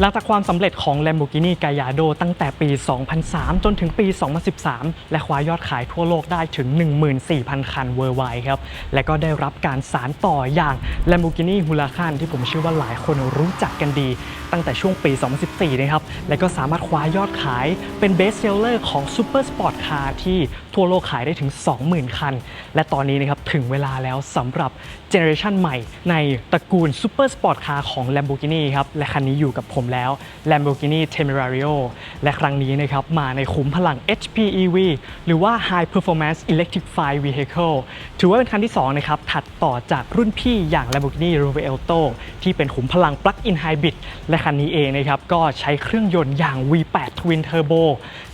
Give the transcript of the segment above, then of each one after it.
หลังจากความสำเร็จของ Lamborghini Gallardo ตั้งแต่ปี 2003 จนถึงปี 2013 และคว้ายอดขายทั่วโลกได้ถึง 14,000 คันเวอร์ไวครับ และก็ได้รับการสารต่ออย่าง Lamborghini Huracan ที่ผมเชื่อว่าหลายคนรู้จักกันดี ตั้งแต่ช่วงปี 2014 นะครับ และก็สามารถคว้ายอดขายเป็นเบสเซลเลอร์ของซูเปอร์สปอร์ตคาร์ที่ ทั่วโลกขายได้ถึง 20,000 คัน และตอนนี้นะครับถึงเวลาแล้วสำหรับเจเนอเรชันใหม่ในตระกูล Super Sport Car ของ Lamborghini ครับ และคันนี้อยู่กับผมแล้ว Lamborghini Temerario และครั้งนี้นะครับมาในขุมพลัง HPEV หรือว่า High Performance Electrified Vehicle ถือว่าเป็นคันที่ 2 นะครับ ถัดต่อจากรุ่นพี่อย่าง Lamborghini Revuelto ที่เป็นขุมพลัง Plug-in Hybrid และคันนี้เองนะครับ ก็ใช้เครื่องยนต์อย่าง V8 Twin Turbo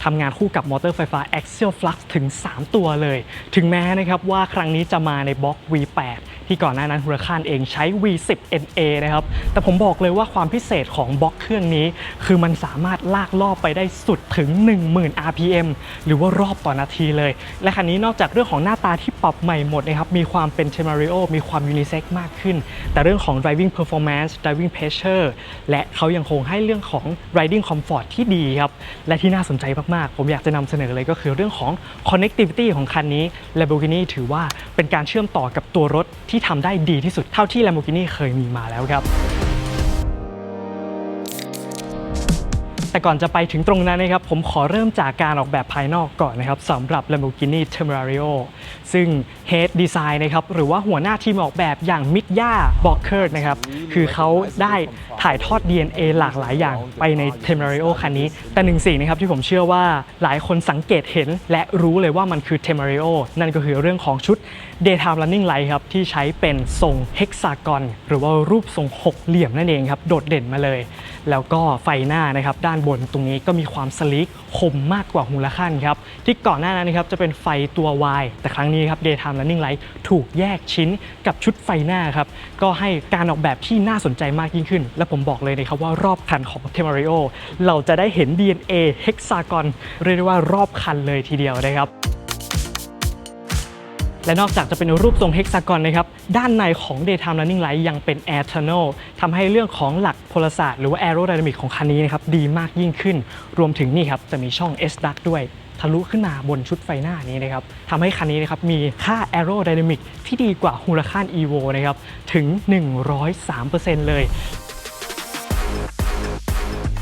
ทำงานคู่กับมอเตอร์ไฟฟ้า Axial Flux ถึง3 ตัวเลย ถึงแม้นะครับว่าครั้งนี้จะมาในบล็อก V8 ที่ก่อนหน้านั้นฮูรคานเองใช้ V10 NA นะครับ แต่ผมบอกเลยว่าความพิเศษของบล็อกเครื่องนี้ คือมันสามารถลากรอบไปได้สุดถึง 10,000 RPM หรือว่ารอบต่อนาทีเลย และคันนี้นอกจากเรื่องของหน้าตาที่ปรับใหม่หมดนะครับ มีความเป็น Temario มีความยูนิเซ็กมากขึ้น แต่เรื่องของ driving performance driving pressure และเขายังคงให้เรื่องของ riding comfort ที่ดีครับ และที่น่าสนใจมากๆ ผมอยากจะนำเสนอเลยก็คือเรื่องของ connectivity ของคันนี้ Lamborghini ถือว่าเป็นการเชื่อมต่อกับตัวรถทที่ทำได้ดีที่สุดเท่าที่ Lamborghini เคยมีมาแล้วครับ แต่ก่อนจะไปถึงตรงนั้นนะครับผมขอเริ่มจากการออกแบบภายนอกก่อนนะครับสำหรับ Lamborghini Temerario ซึ่ง Head Design นะครับหรือว่าหัวหน้าทีมออกแบบอย่างมิดย่าบอกเคิร์ดนะครับคือเขาได้ถ่ายทอด DNA หลากหลายอย่างไปใน Temerario คันนี้ แต่หนึ่งสิ่งนะครับที่ผมเชื่อว่าหลายคนสังเกตเห็น และรู้เลยว่ามันคือ Temerario นั่นก็คือเรื่องของชุด Daytime Running Light ครับที่ใช้เป็นทรง Hexagon หรือว่ารูปทรงหกเหลี่ยมนั่นเองครับโดดเด่นมาเลย แล้วก็ไฟหน้านะครับด้านบนตรงนี้ก็มีความสลิกคมมากกว่าฮูลาคันครับที่ก่อนหน้านั้นนะครับจะเป็นไฟตัว Y แต่ครั้งนี้ครับ Daytime Running Light ถูกแยกชิ้นกับชุดไฟหน้าครับก็ให้การออกแบบที่น่าสนใจมากยิ่งขึ้น และผมบอกเลยนะครับว่ารอบคันของ Temario เราจะได้เห็น DNA Hexagon เรียกได้ว่ารอบคันเลยทีเดียวนะครับ และนอกจากจะเป็นรูปทรงเฮกซากอนนะครับ ด้านในของ Daytime Running Light ยังเป็น Air Tunnel ทำให้เรื่องของหลักพลศาสตร์หรือว่า Aerodynamic ของคันนี้นะครับดีมากยิ่งขึ้น รวมถึงนี่ครับจะมีช่อง S Duct ด้วยทะลุขึ้นมาบนชุดไฟหน้านี้นะครับทำให้คันนี้นะครับมีค่า Aerodynamic ที่ดีกว่า Huracan Evo นะครับถึง 103%เลย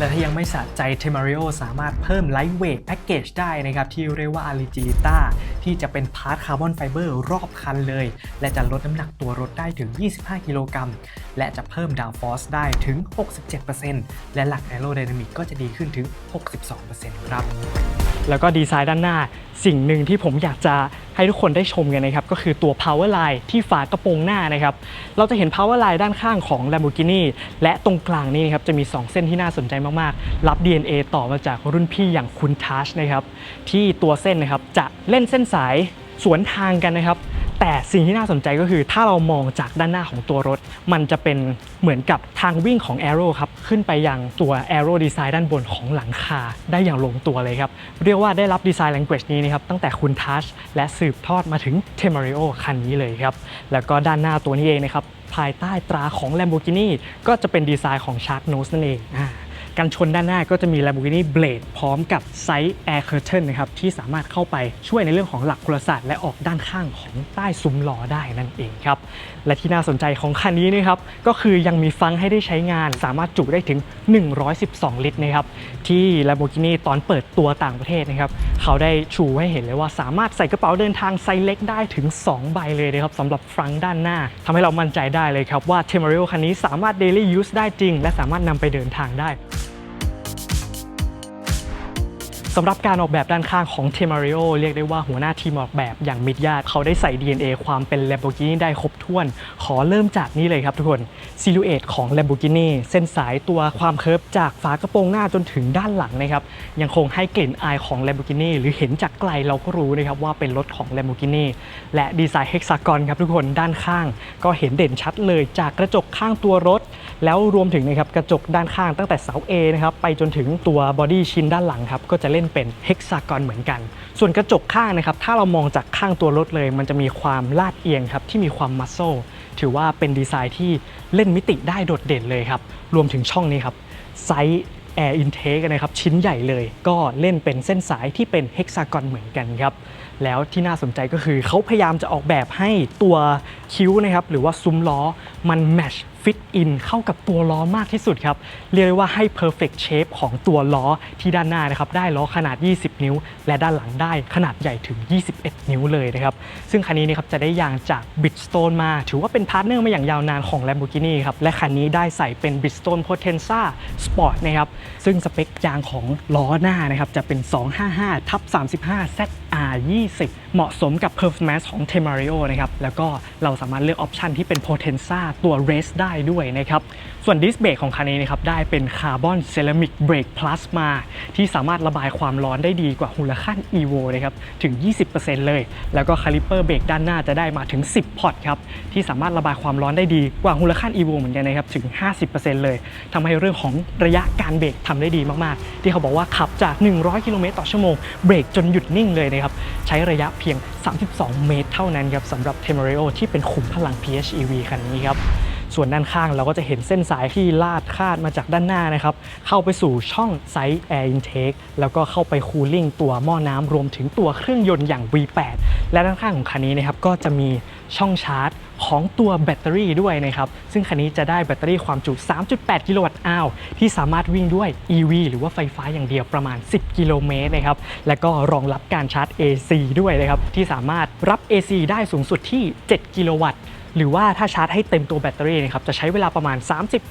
และถ้ายังไม่สะใจ Temario สามารถเพิ่ม Lightweight Package ได้นะครับ ที่เรียกว่า Aligita ที่จะเป็นพาร์ทคาร์บอนไฟเบอร์รอบคันเลย และจะลดน้ำหนักตัวรถได้ถึง 25 กิโลกรัม และจะเพิ่มดาวฟอสได้ถึง 67%และหลักแอโรไดนามิกก็จะดีขึ้นถึง 62%ครับ แล้วก็ดีไซน์ด้านหน้า สิ่งหนึ่งที่ผมอยากจะให้ทุกคนได้ชมกันนะครับ ก็คือตัว power line ที่ฝากระโปรงหน้านะครับ เราจะเห็น power line ด้านข้างของ Lamborghini และตรงกลางนี่นะครับจะมี 2 เส้นที่น่าสนใจมากๆ รับ DNA ต่อมาจากรุ่นพี่อย่างคุณทัชนะครับ ที่ตัวเส้นนะครับจะเล่นเส้นสายสวนทางกันนะครับ แต่สิ่งที่น่าสนใจก็คือถ้าเรามองจากด้านหน้าของตัวรถ มันจะเป็นเหมือนกับทางวิ่งของ Aero ครับ ขึ้นไปยังตัว Aero Design ด้านบนของหลังคาได้อย่างลงตัวเลยครับ เรียกว่าได้รับดีไซน์ language นี้นะครับตั้งแต่คุณทัชและสืบทอดมาถึง Temario คันนี้เลยครับ แล้วก็ด้านหน้าตัวนี้เองนะครับภายใต้ตราของ Lamborghini ก็จะเป็นดีไซน์ของ Shark Nose นั่นเองอ่า กันชนด้านหน้าก็จะมี Lamborghini Blade พร้อมกับไซส์ Air Curtain นะครับที่สามารถเข้าไปช่วยในเรื่องของหลักพลศาสตร์และออกด้านข้างของใต้ซุ้มล้อได้นั่นเองครับ และที่น่าสนใจของคันนี้นะครับก็คือยังมีฟังก์ให้ได้ใช้งาน สามารถจุได้ถึง 112 ลิตรนะครับที่ Lamborghini ตอนเปิดตัวต่างประเทศนะครับเขาได้ชูให้เห็นเลยว่าสามารถใส่กระเป๋าเดินทางไซส์เล็กได้ถึง 2 ใบเลยนะครับสำหรับฟังก์ด้านหน้าทำให้เรามั่นใจได้เลยครับว่า Temario คันนี้สามารถ daily use ได้จริง และสามารถนำไปเดินทางได้ สำหรับการออกแบบด้านข้างของ Temario เรียกได้ว่าหัวหน้าทีมออกแบบอย่างมิดยาเขาได้ใส่ DNA ความเป็น Lamborghini ได้ครบถ้วน ขอเริ่มจากนี่เลยครับทุกคนซิลูเอตของ Lamborghini เส้นสายตัวความเคิร์ฟจากฝากระโปรงหน้าจนถึงด้านหลังนะครับยังคงให้กลิ่นอายของ Lamborghini หรือเห็นจากไกลเราก็รู้นะครับว่าเป็นรถของ Lamborghini และดีไซน์ Hexagon ครับทุกคนด้านข้าง ก็เห็นเด่นชัดเลยจากกระจกข้างตัวรถ แล้วรวมถึงนะครับกระจกด้านข้างตั้งแต่เสา A นะครับไปจนถึงตัวบอดี้ชิ้นด้านหลังครับก็จะเล่นเป็นเฮกซากอนเหมือนกัน ส่วนกระจกข้างนะครับถ้าเรามองจากข้างตัวรถเลย มันจะมีความลาดเอียงครับที่มีความมัสโซถือว่าเป็นดีไซน์ที่เล่นมิติได้โดดเด่นเลยครับรวมถึงช่องนี้ครับไซส์ Air Intake นะครับชิ้นใหญ่เลย ก็เล่นเป็นเส้นสายที่เป็นเฮกซากอนเหมือนกันครับแล้วที่น่าสนใจก็คือเขาพยายามจะออกแบบให้ตัวคิ้วนะครับหรือว่าซุ้มล้อมันแมช ฟิตอินเข้ากับตัวล้อมากที่สุดครับ เรียกได้ว่าให้ perfect shape ของตัวล้อที่ด้านหน้านะครับได้ล้อขนาด 20 นิ้ว และด้านหลังได้ขนาดใหญ่ถึง 21 นิ้วเลยนะครับ ซึ่งคันนี้นะครับจะได้ยางจาก Bridgestone มา ถือว่าเป็นพาร์ทเนอร์มาอย่างยาวนานของ Lamborghini ครับ และคันนี้ได้ใส่เป็น Bridgestone Potenza Sport นะครับ ซึ่งสเปคยางของล้อหน้านะครับจะเป็น 255ทับ35 ZR 20 เหมาะสมกับ performance ของ Temario นะครับ แล้วก็เราสามารถเลือกออปชันที่เป็น Potenza ตัว Race ได้ด้วยนะครับ ส่วนดิสเบรกของคันนี้นะครับ ได้เป็นคาร์บอนเซรามิกเบรกพลาสมา ที่สามารถระบายความร้อนได้ดีกว่าฮูลาคัน EVO นะครับ ถึง 20%เลย แล้วก็คาลิเปอร์เบรกด้านหน้าจะได้มาถึง 10 พอร์ตครับ ที่สามารถระบายความร้อนได้ดีกว่าฮูลาคัน EVO เหมือนกันนะครับ ถึง 50%เลยทำให้เรื่องของระยะการเบรกทำได้ดีมาก ๆ ที่เขาบอกว่าขับจาก 100 กิโลเมตรต่อชั่วโมงเบรกจนหยุดนิ่งเลยนะครับใช้ระยะเพียง 32 เมตรเท่านั้นครับสำหรับ Temario ที่เป็นขุมพลัง PHEV คันนี้ครับ ส่วนด้านข้างเราก็จะเห็นเส้นสายที่ลาดคาดมาจากด้านหน้านะครับ เข้าไปสู่ช่องไซส์ Air Intake แล้วก็เข้าไปคูลิ่งตัวหม้อน้ำรวมถึงตัวเครื่องยนต์อย่าง V8 และด้านข้างของคันนี้นะครับก็จะมีช่องชาร์จของตัวแบตเตอรี่ด้วยนะครับ ซึ่งคันนี้จะได้แบตเตอรี่ความจุ 3.8 กิโลวัตต์อาวที่สามารถวิ่งด้วย EV หรือว่าไฟฟ้าอย่างเดียวประมาณ 10 กิโลเมตรนะครับ และก็รองรับการชาร์จ AC ด้วยนะครับ ที่สามารถรับ AC ได้สูงสุดที่ 7 กิโลวัตต์ หรือว่าถ้าชาร์จให้เต็มตัวแบตเตอรี่นะครับจะใช้เวลาประมาณ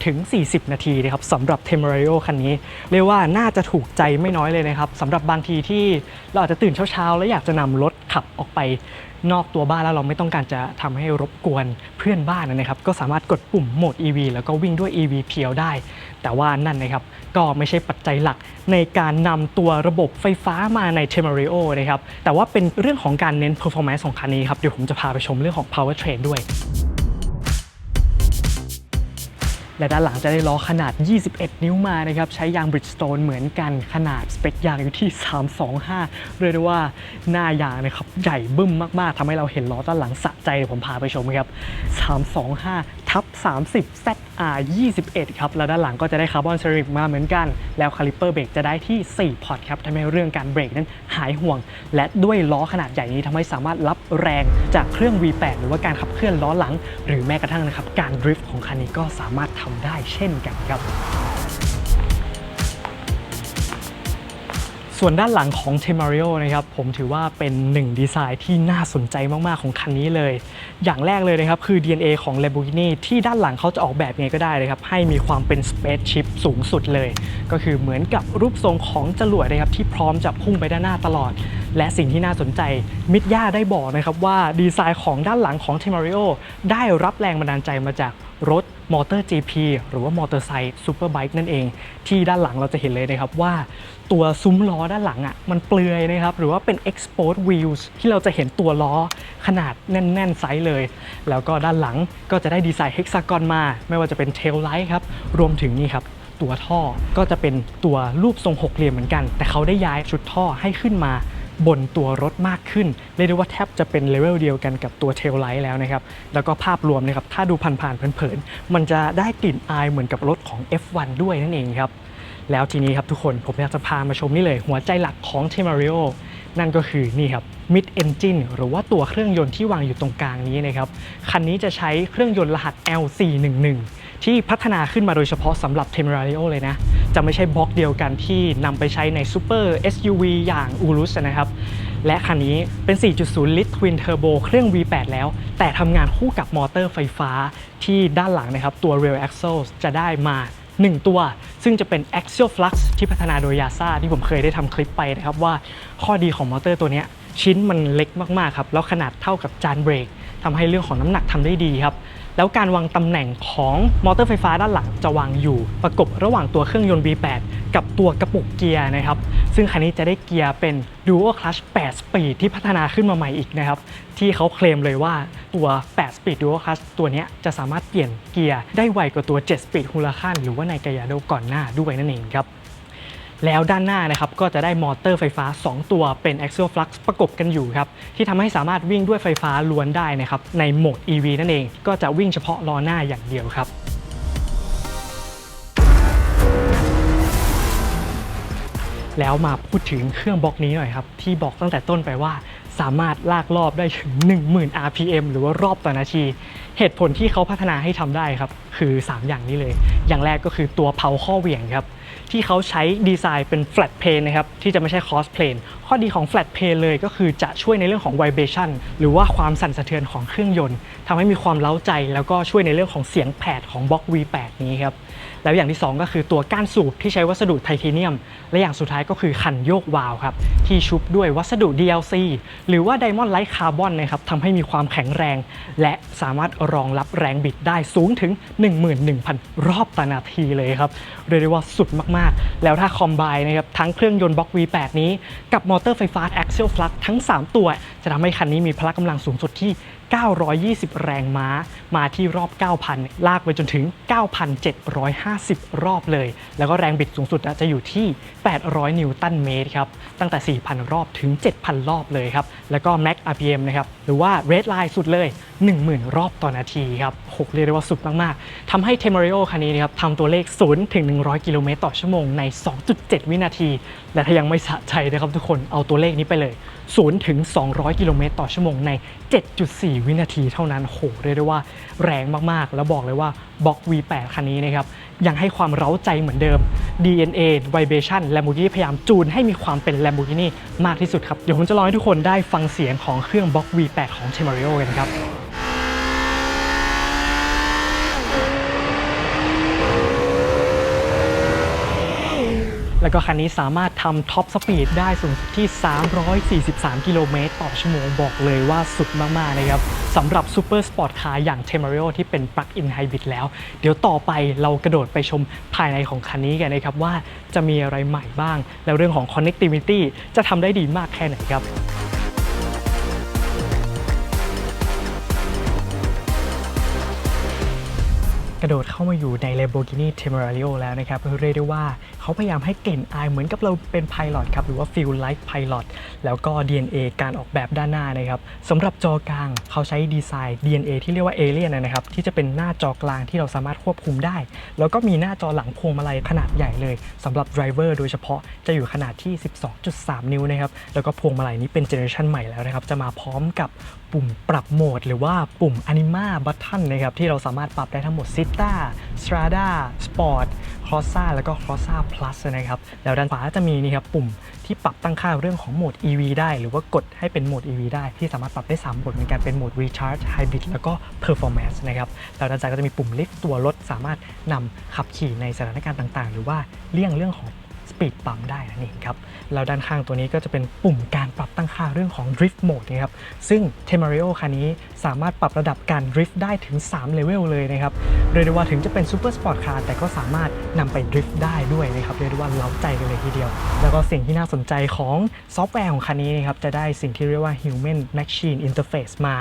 30-40 นาทีนะครับสำหรับ Temario คันนี้ เรียกว่าน่าจะถูกใจไม่น้อยเลยนะครับสำหรับบางทีที่เราอาจจะตื่นเช้าๆ แล้วอยากจะนำรถขับออกไปนอกตัวบ้านแล้วเราไม่ต้องการจะทำให้รบกวนเพื่อนบ้านนะครับ ก็สามารถกดปุ่มโหมด EV แล้วก็วิ่งด้วย EV เพียวได้ แต่ว่านั่นนะครับก็ไม่ใช่ปัจจัยหลักในการนำตัวระบบไฟฟ้ามาใน Temario นะครับแต่ว่าเป็นเรื่องของการเน้น performance ของคันนี้ครับเดี๋ยวผมจะพาไปชมเรื่องของ powertrain ด้วยและด้านหลังจะได้ล้อขนาด 21 นิ้วมานะครับ ใช้ยาง Bridgestone เหมือนกันขนาดสเปคยางอยู่ที่ 325 เรียกได้ว่าหน้ายางนะครับใหญ่บึ้มมาก ๆทำให้เราเห็นล้อด้านหลังสะใจเดี๋ยวผมพาไปชมครับ 325 ทับ30 ZR 21ครับ แล้วด้านหลังก็จะได้คาร์บอนเซรามิกมาเหมือนกัน แล้วคาลิปเปอร์เบรกจะได้ที่ 4 พอร์ตครับทำให้เรื่องการเบรกนั้นหายห่วง และด้วยล้อขนาดใหญ่นี้ทำให้สามารถรับแรงจากเครื่อง V8 หรือว่าการขับเคลื่อนล้อหลัง หรือแม้กระทั่งนะครับการดริฟต์ของคันนี้ก็สามารถทำได้เช่นกันครับส่วนด้านหลังของ Temario นะครับผมถือว่าเป็นหนึ่งดีไซน์ที่น่าสนใจมาก ๆ ของคันนี้เลย อย่างแรกเลยนะครับ คือ DNA ของ Lamborghini ที่ด้านหลังเขาจะออกแบบยังไงก็ได้เลยครับ ให้มีความเป็น Spaceship สูงสุดเลย ก็คือเหมือนกับรูปทรงของจรวดนะครับที่พร้อมจะพุ่งไปด้านหน้าตลอด และสิ่งที่น่าสนใจมิดย่าได้บอกนะครับว่าดีไซน์ของด้านหลังของ Temario ได้รับแรงบันดาลใจมาจาก รถมอเตอร์ GP หรือว่ามอเตอร์ไซค์ซูเปอร์ไบค์นั่นเอง ที่ด้านหลังเราจะเห็นเลยนะครับว่าตัวซุ้มล้อด้านหลังอะมันเปลือยนะครับ หรือว่าเป็น exposed wheels ที่เราจะเห็นตัวล้อขนาดแน่น ๆ ไซส์เลย แล้วก็ด้านหลังก็จะได้ดีไซน์เฮกซากอนมา ไม่ว่าจะเป็น tail light ครับ รวมถึงนี่ครับตัวท่อก็จะเป็นตัวรูปทรงหกเหลี่ยมเหมือนกัน แต่เขาได้ย้ายชุดท่อให้ขึ้นมา บนตัวรถมากขึ้น เรียกได้ว่าแทบจะเป็นเลเวลเดียวกันกับตัวเทลไลท์แล้วนะครับ แล้วก็ภาพรวมนะครับ ถ้าดูผ่านๆเผินๆ มันจะได้กลิ่นอายเหมือนกับรถของ F1 ด้วยนั่นเองครับ แล้วทีนี้ครับทุกคนผมอยากจะพามาชมนี่เลย หัวใจหลักของ Temario นั่นก็คือนี่ครับ Mid Engine หรือว่าตัวเครื่องยนต์ที่วางอยู่ตรงกลางนี้นะครับ คันนี้จะใช้เครื่องยนต์รหัส L411 ที่พัฒนาขึ้นมาโดยเฉพาะสำหรับ Temario เลยนะ จะไม่ใช่บล็อกเดียวกันที่นำไปใช้ใน Super SUV อย่าง Urus นะครับ และคันนี้เป็น 4.0 ลิตร Twin Turbo เครื่อง V8 แล้ว แต่ทำงานคู่กับมอเตอร์ไฟฟ้าที่ด้านหลังนะครับ ตัว Rear Axle จะได้มา 1 ตัว ซึ่งจะเป็น Axial Flux ที่พัฒนาโดยยาซาที่ผมเคยได้ทำคลิปไปนะครับว่าข้อดีของมอเตอร์ตัวนี้ชิ้นมันเล็กมากๆครับแล้วขนาดเท่ากับจานเบรกทำให้เรื่องของน้ำหนักทำได้ดีครับ แล้วการวางตำแหน่งของมอเตอร์ไฟฟ้าด้านหลังจะวางอยู่ ประกบระหว่างตัวเครื่องยนต์ V8 กับตัวกระปุกเกียร์นะครับ ซึ่งคันนี้จะได้เกียร์เป็น Dual Clutch 8 Speed ที่พัฒนาขึ้นมาใหม่อีกนะครับ ที่เขาเคลมเลยว่าตัว 8 Speed Dual Clutch ตัวนี้จะสามารถเปลี่ยนเกียร์ได้ไวกว่าตัว 7 Speed Huracan หรือว่าในกายาโดก่อนหน้าด้วยนั่นเองครับ แล้วด้านหน้านะครับก็จะได้มอเตอร์ไฟฟ้า 2 ตัวเป็น Axial Flux ประกบกันอยู่ครับที่ทำให้สามารถวิ่งด้วยไฟฟ้าล้วนได้นะครับในโหมด EV นั่นเอง ก็จะวิ่งเฉพาะล้อหน้าอย่างเดียวครับแล้วมาพูดถึงเครื่องบล็อกนี้หน่อยครับ ที่บอกตั้งแต่ต้นไปว่า สามารถลากรอบได้ถึง 10,000 RPM หรือว่ารอบต่อนาที เหตุผลที่เขาพัฒนาให้ทำได้ครับ คือ 3 อย่างนี้เลย อย่างแรกก็คือตัวเผาข้อเหวี่ยงครับ ที่เขาใช้ดีไซน์เป็นแฟลตเพลนนะครับที่จะไม่ใช่คอสเพลน ข้อดีของ flat plane เลยก็คือจะช่วยในเรื่องของ vibration หรือว่าความสั่นสะเทือนของเครื่องยนต์ทำให้มีความเล้าใจ แล้วก็ช่วยในเรื่องของเสียงแผดของบล็อก V8 นี้ครับแล้วอย่างที่ 2 ก็คือตัวก้านสูบที่ใช้วัสดุไทเทเนียม และอย่างสุดท้ายก็คือคันโยกวาล์วครับที่ชุบด้วยวัสดุ DLC หรือว่า Diamond Light Carbon นะครับทำให้มีความแข็งแรง และสามารถรองรับแรงบิดได้สูงถึง 11,000 รอบต่อนาทีเลยครับเรียกได้ว่าสุดมากๆ แล้วถ้าคอมไบนะครับทั้งเครื่องยนต์บล็อก V8 นี้กับมอเตอร์ไฟฟ้า Axial Flux ทั้ง 3 ตัวจะทำให้คันนี้มีพละกำลังสูงสุดที่ 920 แรงม้า มาที่รอบ 9,000 ลากไปจนถึง 9,750 รอบเลย แล้วก็แรงบิดสูงสุดจะอยู่ที่ 800 นิวตันเมตรครับ ตั้งแต่ 4,000 รอบถึง 7,000 รอบเลยครับ แล้วก็ Max RPM นะครับ หรือว่า Red Line สุดเลย 10,000 รอบต่อนาทีครับโหเรียกได้ว่าสุดมาก ๆทำให้ Temario คันนี้นะครับทำตัวเลข 0 ถึง 100 กิโลเมตรต่อชั่วโมงใน 2.7 วินาที และถ้ายังไม่สะใจนะครับทุกคน เอาตัวเลขนี้ไปเลย 0 ถึง 200กิโลเมตรต่อชั่วโมงใน 7.4 วินาทีเท่านั้นโหเรียกได้ว่าแรงมากๆ แล้วบอกเลยว่าบล็อก V8 คันนี้นะครับ ยังให้ความเร้าใจเหมือนเดิม DNA Vibration Lamborghini พยายามจูนให้มีความเป็น Lamborghini มากที่สุดครับ เดี๋ยวผมจะลองให้ทุกคนได้ฟังเสียงของเครื่องบล็อก V8 ของ Temario กันครับ แล้วก็คันนี้สามารถทำท็อปสปีดได้สูงสุดที่ 343 กิโลเมตรต่อชั่วโมงบอกเลยว่าสุดมาก ๆ นะครับสำหรับซูเปอร์สปอร์ตคาร์อย่าง Temario ที่เป็น Plug-in Hybrid แล้ว เดี๋ยวต่อไปเรากระโดดไปชมภายในของคันนี้กันนะครับว่าจะมีอะไรใหม่บ้าง แล้วเรื่องของ Connectivity จะทำได้ดีมากแค่ไหนครับกระโดดเข้ามาอยู่ใน Lamborghini Temerario แล้วนะครับเรียกได้ว่าเขาพยายามให้กลิ่นอายเหมือนกับเราเป็น Pilot ครับหรือว่า Feel Like Pilot แล้วก็ DNA การออกแบบด้านหน้านะครับสำหรับจอกลางเขาใช้ดีไซน์ DNA ที่เรียกว่า Alien นะครับที่จะเป็นหน้าจอกลางที่เราสามารถควบคุมได้ แล้วก็มีหน้าจอหลังพวงมาลัยขนาดใหญ่เลยสำหรับ Driver โดยเฉพาะจะอยู่ขนาดที่ 12.3 นิ้วนะครับแล้วก็พวงมาลัยนี้เป็นเจเนอเรชันใหม่แล้วนะครับจะมาพร้อมกับปุ่มปรับโหมด หรือว่าปุ่ม Anima Button นะครับที่เราสามารถปรับได้ทั้งหมด Sita Strada Sport Crossa แล้วก็ Crossa Plus นะครับแล้วด้านขวาจะมีนี่ครับปุ่มที่ปรับตั้งค่าเรื่องของโหมด EV ได้ หรือว่ากดให้เป็นโหมด EV ได้ที่สามารถปรับได้3โหมดเหมือนกันเป็นโหมด Recharge Hybrid แล้วก็ Performance นะครับแล้วด้านซ้ายก็จะมีปุ่มลิฟต์ตัวรถสามารถนำขับขี่ในสถานการณ์ต่างๆ หรือว่าเลี่ยงเรื่องของสปีดปั๊มได้นั่นเองครับ แล้วด้านข้างตัวนี้ก็จะเป็นปุ่มการปรับตั้งค่าเรื่องของ Drift Mode นะครับซึ่ง Temario คันนี้สามารถปรับระดับการ Drift ได้ถึง3เลเวลเลยนะครับเรียกได้ว่าถึงจะเป็น Super Sport Car แต่ก็สามารถนำไป Drift ได้ด้วยนะครับเรียกได้ว่าเล้าใจกันเลยทีเดียว แล้วก็สิ่งที่น่าสนใจของซอฟต์แวร์ของคันนี้นะครับจะได้สิ่งที่เรียกว่า Human Machine Interface มา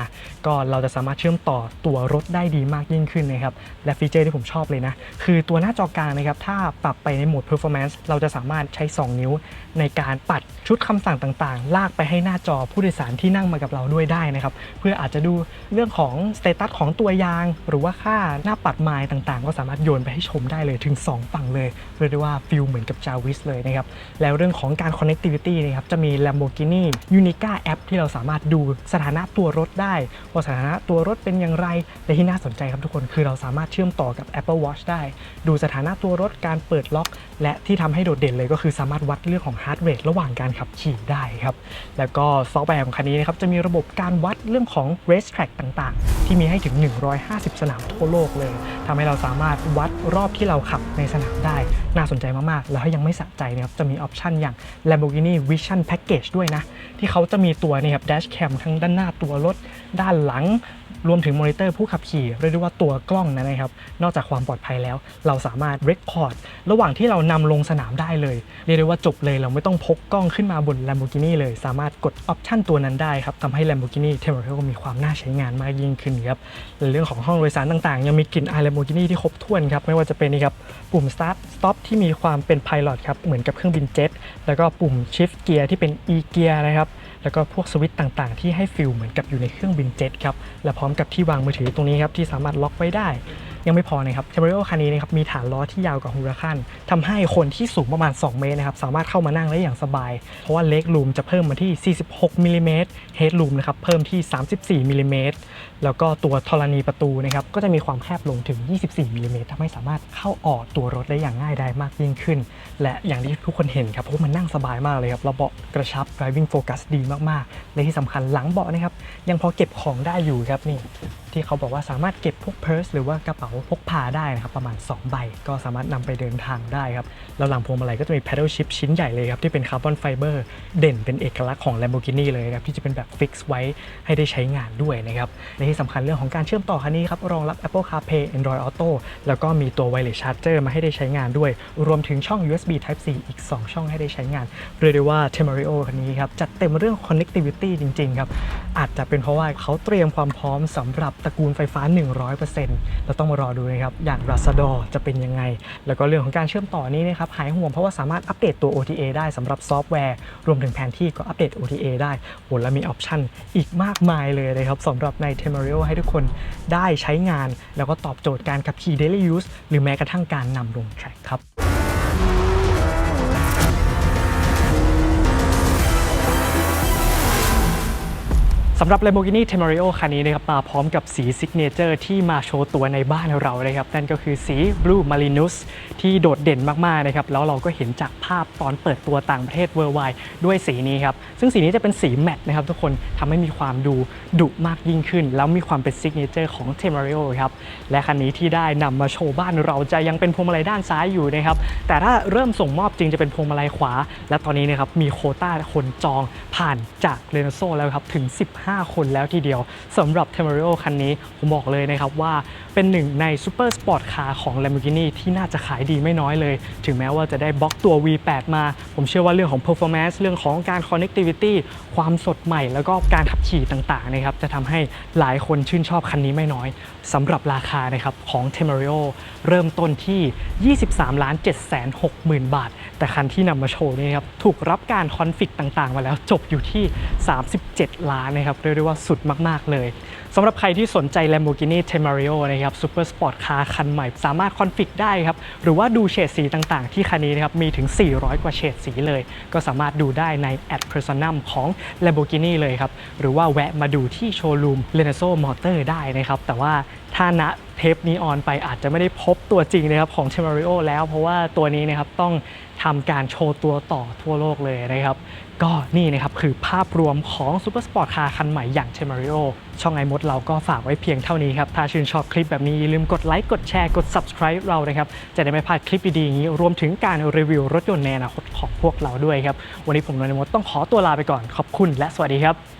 ก็เราจะสามารถเชื่อมต่อตัวรถได้ดีมากยิ่งขึ้นนะครับและฟีเจอร์ที่ผมชอบเลยนะคือตัวหน้าจอกลางนะครับถ้าปรับไปในโหมด performance เราจะสามารถใช้ 2 นิ้วในการปัดชุดคำสั่งต่างๆ ลากไปให้หน้าจอผู้โดยสารที่นั่งมากับเราด้วยได้นะครับ เพื่ออาจจะดูเรื่องของสเตตัสของตัวยาง หรือว่าค่าหน้าปัดไมล์ต่างๆ ก็สามารถโยนไปให้ชมได้เลยถึง 2 ฝั่งเลย เรียกได้ว่าฟิลเหมือนกับจาวิสเลยนะครับ แล้วเรื่องของการ connectivity นะครับจะมี Lamborghini Unica App ที่เราสามารถดูสถานะตัวรถได้ว่าสถานะตัวรถเป็นอย่างไรและที่น่าสนใจครับทุกคนคือเราสามารถเชื่อมต่อกับ Apple Watch ได้ ดูสถานะตัวรถการเปิดล็อก และที่ทำให้โดดเด่นเลยก็คือสามารถวัดเรื่องของ heart rate ระหว่างการขับขี่ได้ครับ แล้วก็ซอฟต์แวร์ของคันนี้นะครับจะมีระบบการวัดเรื่องของ race track ต่างๆ ที่มีให้ถึง 150 สนามทั่วโลกเลยทำให้เราสามารถวัดรอบที่เราขับในสนามได้ น่าสนใจมากๆ แล้วถ้ายังไม่สะใจนะครับจะมีออปชันอย่าง Lamborghini Vision Package ด้วยนะ ที่เขาจะมีตัวนี่ครับ dash cam ทั้งด้านหน้าตัวรถด้านหลัง รวมถึงมอนิเตอร์ผู้ขับขี่เรียกได้ว่าตัวกล้องนะครับ นอกจากความปลอดภัยแล้ว เราสามารถเรคคอร์ดระหว่างที่เรานำลงสนามได้เลย เรียกได้ว่าจบเลยเราไม่ต้องพกกล้องขึ้นมาบน Lamborghini เลย สามารถกดออปชันตัวนั้นได้ครับทำให้ Lamborghini Temerario มีความน่าใช้งานมากยิ่งขึ้นครับเรื่องของห้องโดยสารต่างๆ ยังมีกลิ่นอาย Lamborghini ที่ครบถ้วนครับไม่ว่าจะเป็นนี่ครับปุ่ม start stop ที่มีความเป็น pilot ครับเหมือนกับเครื่องบินเจ็ตแล้วก็ปุ่ม shift gear ที่เป็น e gear นะครับ แล้วก็พวกสวิตต่างๆ ที่ให้ฟิลเหมือนกับอยู่ในเครื่องบินเจ็ตครับ และพร้อมกับที่วางมือถือตรงนี้ครับที่สามารถล็อกไว้ได้ ยังไม่พอนะครับ Temerario คันนี้นะครับมีฐานล้อที่ยาวกว่าฮูราคันทำให้คนที่สูงประมาณ 2 เมตรนะครับสามารถเข้ามานั่งได้อย่างสบาย เพราะว่าเล็กลูมจะเพิ่มมาที่ 46มิลลิเมตรเฮดลูมนะครับเพิ่มที่ 34มิลลิเมตร แล้วก็ตัวธรณีประตูนะครับก็จะมีความแคบลงถึง 24มิลลิเมตรทำให้สามารถเข้าออกตัวรถได้อย่างง่ายดายมากยิ่งขึ้น และอย่างที่ทุกคนเห็นครับเพราะว่ามันนั่งสบายมากเลยครับเราเบาะกระชับ driving focus ดีมากๆ และที่สำคัญหลังเบาะนะครับยังพอเก็บของได้อยู่ครับนี่ที่เขาบอกว่าสามารถเก็บพวกเพิร์สหรือว่ากระเป๋าพกพาได้นะครับประมาณ 2 ใบ ก็สามารถนำไปเดินทางได้ครับแล้วหลังพวงมาลัยก็จะมี paddle shift ชิ้นใหญ่เลยครับที่เป็นคาร์บอนไฟเบอร์เด่นเป็นเอกลักษณ์ของ Lamborghini เลยครับที่จะเป็นแบบฟิกซ์ไว้ให้ได้ใช้งานด้วยนะครับและที่สำคัญเรื่องของการเชื่อมต่อคันนี้ครับรองรับ Apple CarPlay Android Auto แล้วก็มีตัว wireless charger มาให้ได้ใช้งานด้วย รวมถึงช่อง USB Type C อีก 2 ช่องให้ได้ใช้งาน เรียกได้ว่า Temario คันนี้ครับจัดเต็มเรื่อง connectivity จริง ๆ ครับ อาจจะเป็นเพราะว่าเขาเตรียมความพร้อมสำหรับตระกูลไฟฟ้า 100%เราต้องมารอดูนะครับ อย่าง r a s a d o r จะเป็นยังไง แล้วก็เรื่องของการเชื่อมต่อนี้นะครับหายห่วงเพราะว่าสามารถอัปเดตตัว OTA ได้สำหรับซอฟต์แวร์ รวมถึงแผนที่ก็อัปเดต OTA ได้โหและมีออปชันอีกมากมายเลยนะครับสำหรับใน Temario ให้ทุกคนได้ใช้งาน แล้วก็ตอบโจทย์การขับขี่ daily use หรือแม้กระทั่งการนำลงแทร็กครับ สำหรับ Lamborghini Temerario คันนี้นะครับมาพร้อมกับสีซิกเนเจอร์ที่มาโชว์ตัวในบ้านเราเลยครับ นั่นก็คือสี Blue Marinus ที่โดดเด่นมากๆนะครับ แล้วเราก็เห็นจากภาพตอนเปิดตัวต่างประเทศ Worldwide ด้วยสีนี้ครับ ซึ่งสีนี้จะเป็นสีแมตต์นะครับทุกคนทำให้มีความดูดุมากยิ่งขึ้น แล้วมีความเป็นซิกเนเจอร์ของ Temerario ครับ และคันนี้ที่ได้นำมาโชว์บ้านเราจะยังเป็นพวงมาลัยด้านซ้ายอยู่นะครับ แต่ถ้าเริ่มส่งมอบจริงจะเป็นพวงมาลัยขวา และตอนนี้นะครับมีโควต้าคนจองผ่านจากเรโนโซแล้วครับถึง 15คนแล้วทีเดียวสำหรับ Temario คันนี้ผมบอกเลยนะครับว่าเป็นหนึ่งในซูเปอร์สปอร์ตคาร์ของ Lamborghini ที่น่าจะขายดีไม่น้อยเลย ถึงแม้ว่าจะได้บล็อกตัว V8 มา ผมเชื่อว่าเรื่องของ performance เรื่องของการ connectivity ความสดใหม่ แล้วก็การขับขี่ต่างๆนะครับจะทำให้หลายคนชื่นชอบคันนี้ไม่น้อยสำหรับราคานะครับของ Temario เริ่มต้นที่ 23ล้าน7 6 0 0 0 0 บาท แต่คันที่นำมาโชว์นี่ครับถูกรับการคอนฟิกต่างๆ มาแล้วจบอยู่ที่ 37 ล้านนะครับเรียกได้ว่าสุดมาก ๆ เลยสำหรับใครที่สนใจ Lamborghini Temario นะครับซูเปอร์สปอร์ตคาร์คันใหม่ สามารถคอนฟิกได้ครับ หรือว่าดูเฉดสีต่างๆ ที่คันนี้นะครับมีถึง 400 กว่าเฉดสีเลย ก็สามารถดูได้ใน Ad Personam ของ Lamborghini เลยครับ หรือว่าแวะมาดูที่โชว์รูม l e n a z o Motor ได้นะครับ แต่ว่าถ้าณเทปนี้ออนไปอาจจะไม่ได้พบตัวจริงนะครับของ Temario แล้ว เพราะว่าตัวนี้นะครับต้องทำการโชว์ตัวต่อทั่วโลกเลยนะครับ ก็นี่นะครับคือภาพรวมของซูเปอร์สปอร์ตคาร์คันใหม่อย่างเทมาริโอช่องไอมดเราก็ฝากไว้เพียงเท่านี้ครับ ถ้าชื่นชอบคลิปแบบนี้อย่าลืมกดไลค์กดแชร์กด subscribe เรานะครับ จะได้ไม่พลาดคลิปดีๆอย่างนี้ รวมถึงการรีวิวรถยนต์ในอนาคตของพวกเราด้วยครับ วันนี้ผมนนท์มดต้องขอตัวลาไปก่อนขอบคุณและสวัสดีครับ